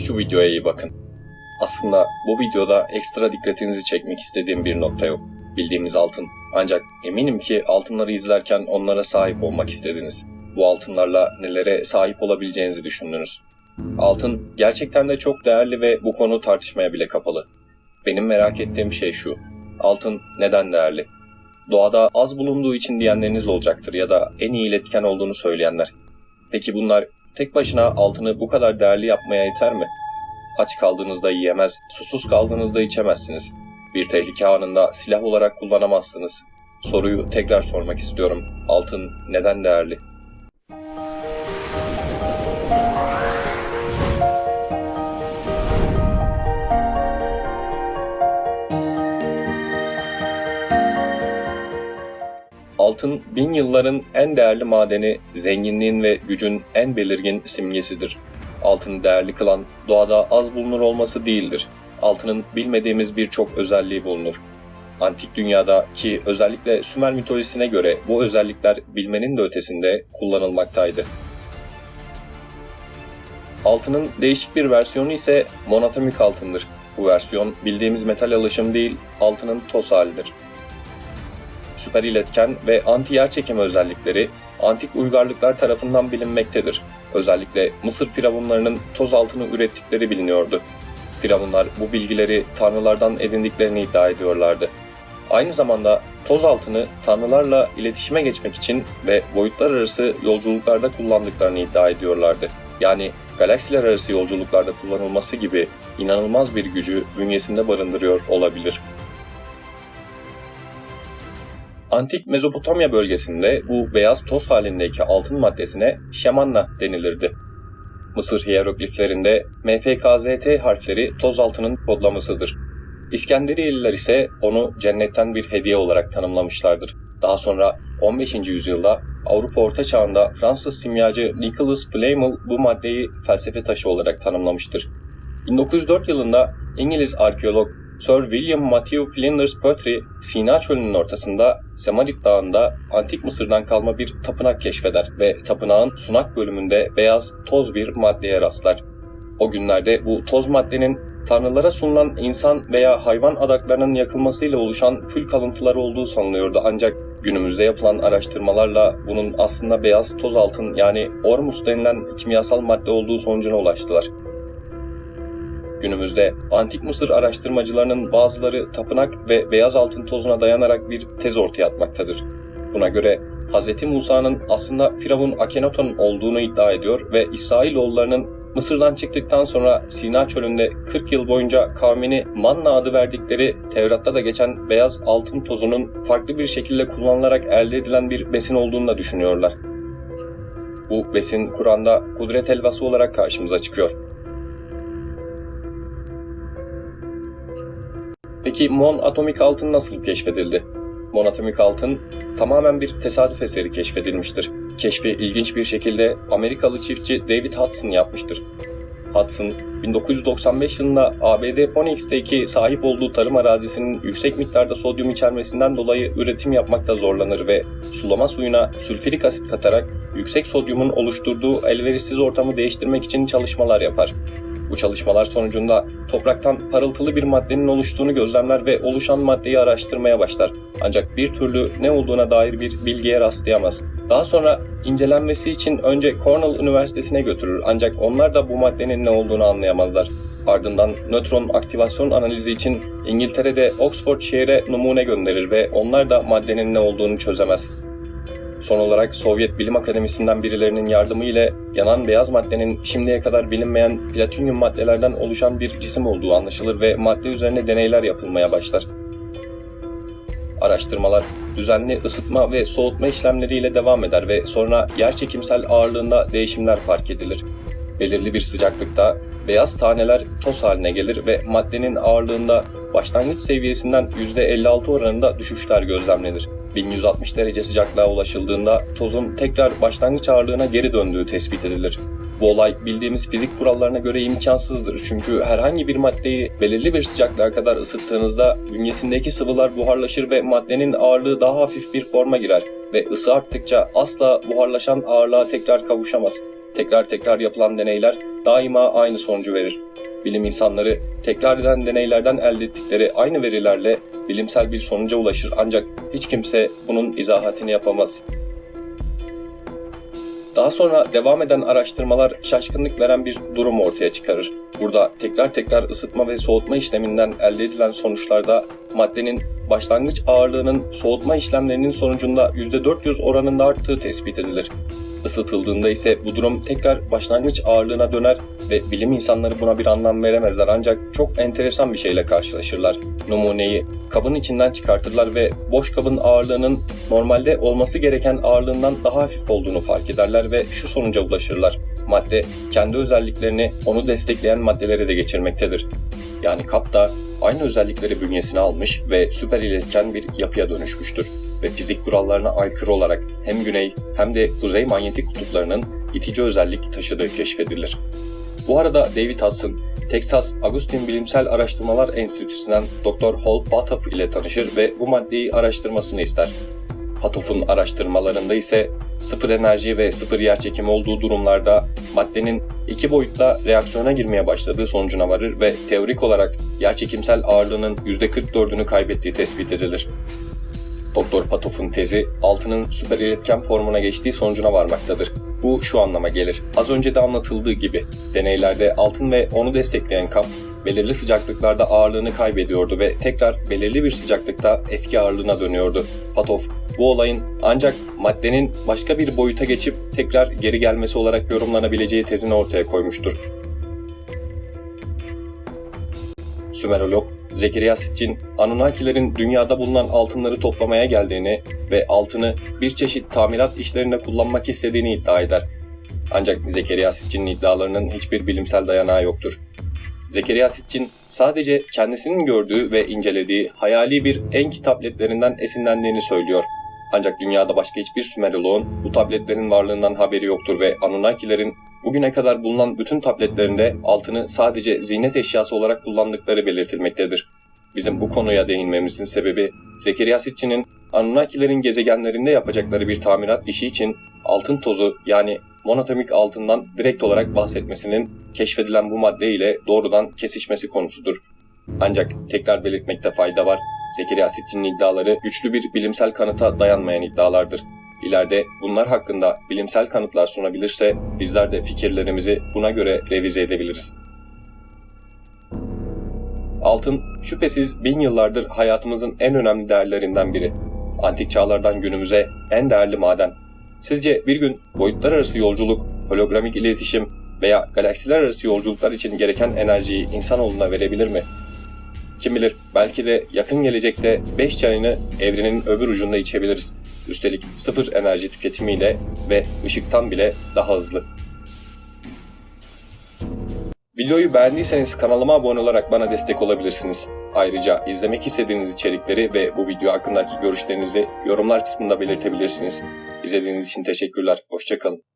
şu videoya iyi bakın. Aslında bu videoda ekstra dikkatinizi çekmek istediğim bir nokta yok. Bildiğimiz altın. Ancak eminim ki altınları izlerken onlara sahip olmak istediniz. Bu altınlarla nelere sahip olabileceğinizi düşündünüz. Altın gerçekten de çok değerli ve bu konu tartışmaya bile kapalı. Benim merak ettiğim şey şu. Altın neden değerli? Doğada az bulunduğu için diyenleriniz olacaktır ya da en iyi iletken olduğunu söyleyenler. Peki bunlar tek başına altını bu kadar değerli yapmaya yeter mi? Aç kaldığınızda yiyemez, susuz kaldığınızda içemezsiniz. Bir tehlike anında silah olarak kullanamazsınız. Soruyu tekrar sormak istiyorum. Altın neden değerli? Altın bin yılların en değerli madeni, zenginliğin ve gücün en belirgin simgesidir. Altını değerli kılan doğada az bulunur olması değildir. Altının bilmediğimiz birçok özelliği bulunur. Antik dünyada ki özellikle Sümer mitolojisine göre bu özellikler bilmenin de ötesinde kullanılmaktaydı. Altının değişik bir versiyonu ise monatomik altındır. Bu versiyon bildiğimiz metal alışım değil, altının toz halidir süper iletken ve anti yerçekim özellikleri antik uygarlıklar tarafından bilinmektedir. Özellikle Mısır firavunlarının toz altını ürettikleri biliniyordu. Firavunlar bu bilgileri tanrılardan edindiklerini iddia ediyorlardı. Aynı zamanda toz altını tanrılarla iletişime geçmek için ve boyutlar arası yolculuklarda kullandıklarını iddia ediyorlardı. Yani galaksiler arası yolculuklarda kullanılması gibi inanılmaz bir gücü bünyesinde barındırıyor olabilir. Antik Mezopotamya bölgesinde bu beyaz toz halindeki altın maddesine şemanna denilirdi. Mısır hierogliflerinde MFKZT harfleri toz altının kodlamasıdır. İskenderiyeliler ise onu cennetten bir hediye olarak tanımlamışlardır. Daha sonra 15. yüzyılda Avrupa Orta Çağı'nda Fransız simyacı Nicolas Flamel bu maddeyi felsefe taşı olarak tanımlamıştır. 1904 yılında İngiliz arkeolog Sir William Matthew Flinders Petrie, Sina çölünün ortasında Semadik Dağı'nda antik Mısır'dan kalma bir tapınak keşfeder ve tapınağın sunak bölümünde beyaz toz bir maddeye rastlar. O günlerde bu toz maddenin tanrılara sunulan insan veya hayvan adaklarının yakılmasıyla oluşan kül kalıntıları olduğu sanılıyordu ancak günümüzde yapılan araştırmalarla bunun aslında beyaz toz altın yani ormus denilen kimyasal madde olduğu sonucuna ulaştılar. Günümüzde antik Mısır araştırmacılarının bazıları tapınak ve beyaz altın tozuna dayanarak bir tez ortaya atmaktadır. Buna göre Hz. Musa'nın aslında Firavun Akhenaton olduğunu iddia ediyor ve İsrailoğullarının Mısır'dan çıktıktan sonra Sina çölünde 40 yıl boyunca kavmini Manna adı verdikleri Tevrat'ta da geçen beyaz altın tozunun farklı bir şekilde kullanılarak elde edilen bir besin olduğunu da düşünüyorlar. Bu besin Kur'an'da kudret helvası olarak karşımıza çıkıyor. Peki Mon atomik altın nasıl keşfedildi? Mon atomik altın tamamen bir tesadüf eseri keşfedilmiştir. Keşfi ilginç bir şekilde Amerikalı çiftçi David Hudson yapmıştır. Hudson, 1995 yılında ABD Phoenix'teki sahip olduğu tarım arazisinin yüksek miktarda sodyum içermesinden dolayı üretim yapmakta zorlanır ve sulama suyuna sülfürik asit katarak yüksek sodyumun oluşturduğu elverişsiz ortamı değiştirmek için çalışmalar yapar. Bu çalışmalar sonucunda topraktan parıltılı bir maddenin oluştuğunu gözlemler ve oluşan maddeyi araştırmaya başlar. Ancak bir türlü ne olduğuna dair bir bilgiye rastlayamaz. Daha sonra incelenmesi için önce Cornell Üniversitesi'ne götürür ancak onlar da bu maddenin ne olduğunu anlayamazlar. Ardından nötron aktivasyon analizi için İngiltere'de Oxfordshire'e numune gönderir ve onlar da maddenin ne olduğunu çözemez. Son olarak Sovyet Bilim Akademisi'nden birilerinin yardımı ile yanan beyaz maddenin şimdiye kadar bilinmeyen platinyum maddelerden oluşan bir cisim olduğu anlaşılır ve madde üzerine deneyler yapılmaya başlar. Araştırmalar düzenli ısıtma ve soğutma işlemleriyle devam eder ve sonra yerçekimsel ağırlığında değişimler fark edilir. Belirli bir sıcaklıkta beyaz taneler toz haline gelir ve maddenin ağırlığında başlangıç seviyesinden %56 oranında düşüşler gözlemlenir. 1160 derece sıcaklığa ulaşıldığında tozun tekrar başlangıç ağırlığına geri döndüğü tespit edilir. Bu olay bildiğimiz fizik kurallarına göre imkansızdır çünkü herhangi bir maddeyi belirli bir sıcaklığa kadar ısıttığınızda bünyesindeki sıvılar buharlaşır ve maddenin ağırlığı daha hafif bir forma girer ve ısı arttıkça asla buharlaşan ağırlığa tekrar kavuşamaz. Tekrar tekrar yapılan deneyler daima aynı sonucu verir. Bilim insanları tekrar eden deneylerden elde ettikleri aynı verilerle bilimsel bir sonuca ulaşır ancak hiç kimse bunun izahatını yapamaz. Daha sonra devam eden araştırmalar şaşkınlık veren bir durum ortaya çıkarır. Burada tekrar tekrar ısıtma ve soğutma işleminden elde edilen sonuçlarda maddenin başlangıç ağırlığının soğutma işlemlerinin sonucunda %400 oranında arttığı tespit edilir. Isıtıldığında ise bu durum tekrar başlangıç ağırlığına döner ve bilim insanları buna bir anlam veremezler ancak çok enteresan bir şeyle karşılaşırlar. Numuneyi kabın içinden çıkartırlar ve boş kabın ağırlığının normalde olması gereken ağırlığından daha hafif olduğunu fark ederler ve şu sonuca ulaşırlar. Madde kendi özelliklerini onu destekleyen maddelere de geçirmektedir. Yani kap da aynı özellikleri bünyesine almış ve süper iletken bir yapıya dönüşmüştür ve fizik kurallarına aykırı olarak hem güney hem de kuzey manyetik kutuplarının itici özellik taşıdığı keşfedilir. Bu arada David Hudson, Texas Agustin Bilimsel Araştırmalar Enstitüsü'nden Dr. Hal Patoff ile tanışır ve bu maddeyi araştırmasını ister. Patoff'un araştırmalarında ise sıfır enerji ve sıfır yerçekimi olduğu durumlarda maddenin iki boyutta reaksiyona girmeye başladığı sonucuna varır ve teorik olarak yerçekimsel ağırlığının %44'ünü kaybettiği tespit edilir. Doktor Patoff'un tezi altının süper iletken formuna geçtiği sonucuna varmaktadır. Bu şu anlama gelir. Az önce de anlatıldığı gibi deneylerde altın ve onu destekleyen kap belirli sıcaklıklarda ağırlığını kaybediyordu ve tekrar belirli bir sıcaklıkta eski ağırlığına dönüyordu. Patoff bu olayın ancak maddenin başka bir boyuta geçip tekrar geri gelmesi olarak yorumlanabileceği tezini ortaya koymuştur. Sümerolog Zekeriya Sitchin, Anunnakilerin dünyada bulunan altınları toplamaya geldiğini ve altını bir çeşit tamirat işlerinde kullanmak istediğini iddia eder. Ancak Zekeriya Sitchin'in iddialarının hiçbir bilimsel dayanağı yoktur. Zekeriya Sitchin sadece kendisinin gördüğü ve incelediği hayali bir Enki tabletlerinden esinlendiğini söylüyor. Ancak dünyada başka hiçbir Sümeroloğun bu tabletlerin varlığından haberi yoktur ve Anunnakilerin bugüne kadar bulunan bütün tabletlerinde altını sadece ziynet eşyası olarak kullandıkları belirtilmektedir. Bizim bu konuya değinmemizin sebebi Zekeriya Sitchin'in Anunnakilerin gezegenlerinde yapacakları bir tamirat işi için altın tozu yani monotomik altından direkt olarak bahsetmesinin keşfedilen bu madde ile doğrudan kesişmesi konusudur. Ancak tekrar belirtmekte fayda var. Zekeriya Sitchin'in iddiaları güçlü bir bilimsel kanıta dayanmayan iddialardır. İleride bunlar hakkında bilimsel kanıtlar sunabilirse bizler de fikirlerimizi buna göre revize edebiliriz. Altın şüphesiz bin yıllardır hayatımızın en önemli değerlerinden biri. Antik çağlardan günümüze en değerli maden. Sizce bir gün boyutlar arası yolculuk, hologramik iletişim veya galaksiler arası yolculuklar için gereken enerjiyi insanoğluna verebilir mi? Kim bilir belki de yakın gelecekte 5 çayını evrenin öbür ucunda içebiliriz. Üstelik sıfır enerji tüketimiyle ve ışıktan bile daha hızlı. Videoyu beğendiyseniz kanalıma abone olarak bana destek olabilirsiniz. Ayrıca izlemek istediğiniz içerikleri ve bu video hakkındaki görüşlerinizi yorumlar kısmında belirtebilirsiniz. İzlediğiniz için teşekkürler. Hoşçakalın.